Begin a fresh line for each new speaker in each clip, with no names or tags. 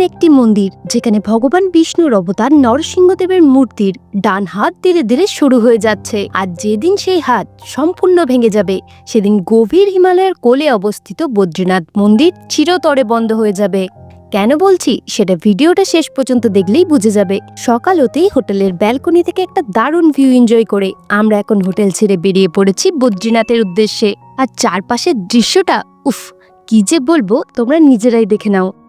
একটি মন্দির, যেখানে ভগবান বিষ্ণুর অবতার নরসিংহদেবের মূর্তির ডান হাত ধীরে ধীরে শুরু হয়ে যাচ্ছে। আর যেদিন সেই হাত সম্পূর্ণ ভেঙে যাবে, সেদিন গভীর হিমালয়ের কোলে অবস্থিত বদ্রীনাথ মন্দির চিরতরে বন্ধ হয়ে যাবে। কেন বলছি? সেটা ভিডিওটা শেষ পর্যন্ত দেখলেই বুঝে যাবে। সকাল হতেই হোটেলের ব্যালকনি থেকে একটা দারুণ ভিউ এনজয় করে আমরা এখন হোটেল ছেড়ে বেরিয়ে পড়েছি বদ্রীনাথের উদ্দেশ্যে। আর চারপাশের দৃশ্যটা, উফ, কি যে বলব, তোমরা নিজেরাই দেখে নাও।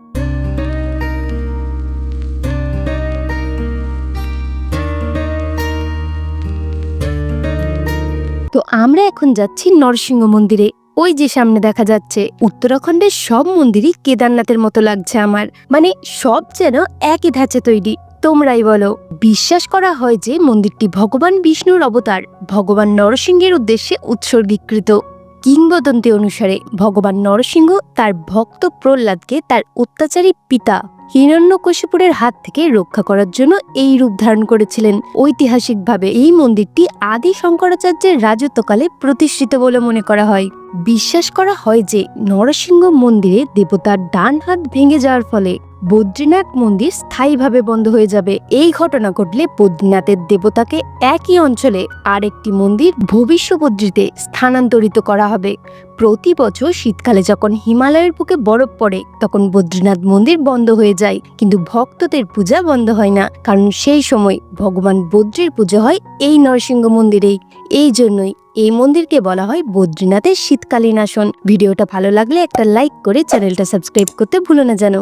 তো আমরা এখন যাচ্ছি নরসিংহ মন্দিরে। ওই যে সামনে দেখা যাচ্ছে, উত্তরাখণ্ডের সব মন্দিরই কেদারনাথের মতো লাগছে আমার। মানে সব যেন একই ধাঁচে তৈরি। তোমরাই বলো, বিশ্বাস করা হয় যে মন্দিরটি ভগবান বিষ্ণুর অবতার। ভগবান নরসিংহের উদ্দেশ্যে উৎসর্গীকৃত। কিংবদন্তি অনুসারে ভগবান নরসিংহ তার ভক্ত প্রহ্লাদকে তার অত্যাচারী পিতা হিরণ্যকশিপুরের হাত থেকে রক্ষা করার জন্য এই রূপ ধারণ করেছিলেন। ঐতিহাসিকভাবে এই মন্দিরটি আদি শঙ্করাচার্যের রাজত্বকালে প্রতিষ্ঠিত বলে মনে করা হয়। বিশ্বাস করা হয় যে নরসিংহ মন্দিরে দেবতার ডান হাত ভেঙে যাওয়ার ফলে বদ্রীনাথ মন্দির স্থায়ীভাবে বন্ধ হয়ে যাবে। এই ঘটনা ঘটলে বদ্রীনাথের দেবতাকে একই অঞ্চলে আরেকটি মন্দির ভবিষ্য বদ্রীতে স্থানান্তরিত করা হবে। প্রতি বছর শীতকালে যখন হিমালয়ের বুকে বরফ পড়ে, তখন বদ্রীনাথ মন্দির বন্ধ হয়ে যায়। কিন্তু ভক্তদের পূজা বন্ধ হয় না, কারণ সেই সময় ভগবান বদ্রীর পুজো হয় এই নরসিংহ মন্দিরেই। এই জন্যই এই মন্দিরকে বলা হয় বদ্রীনাথের শীতকালীন আসন। ভিডিওটা ভালো লাগলে একটা লাইক করে চ্যানেলটা সাবস্ক্রাইব করতে ভুলো না যেন।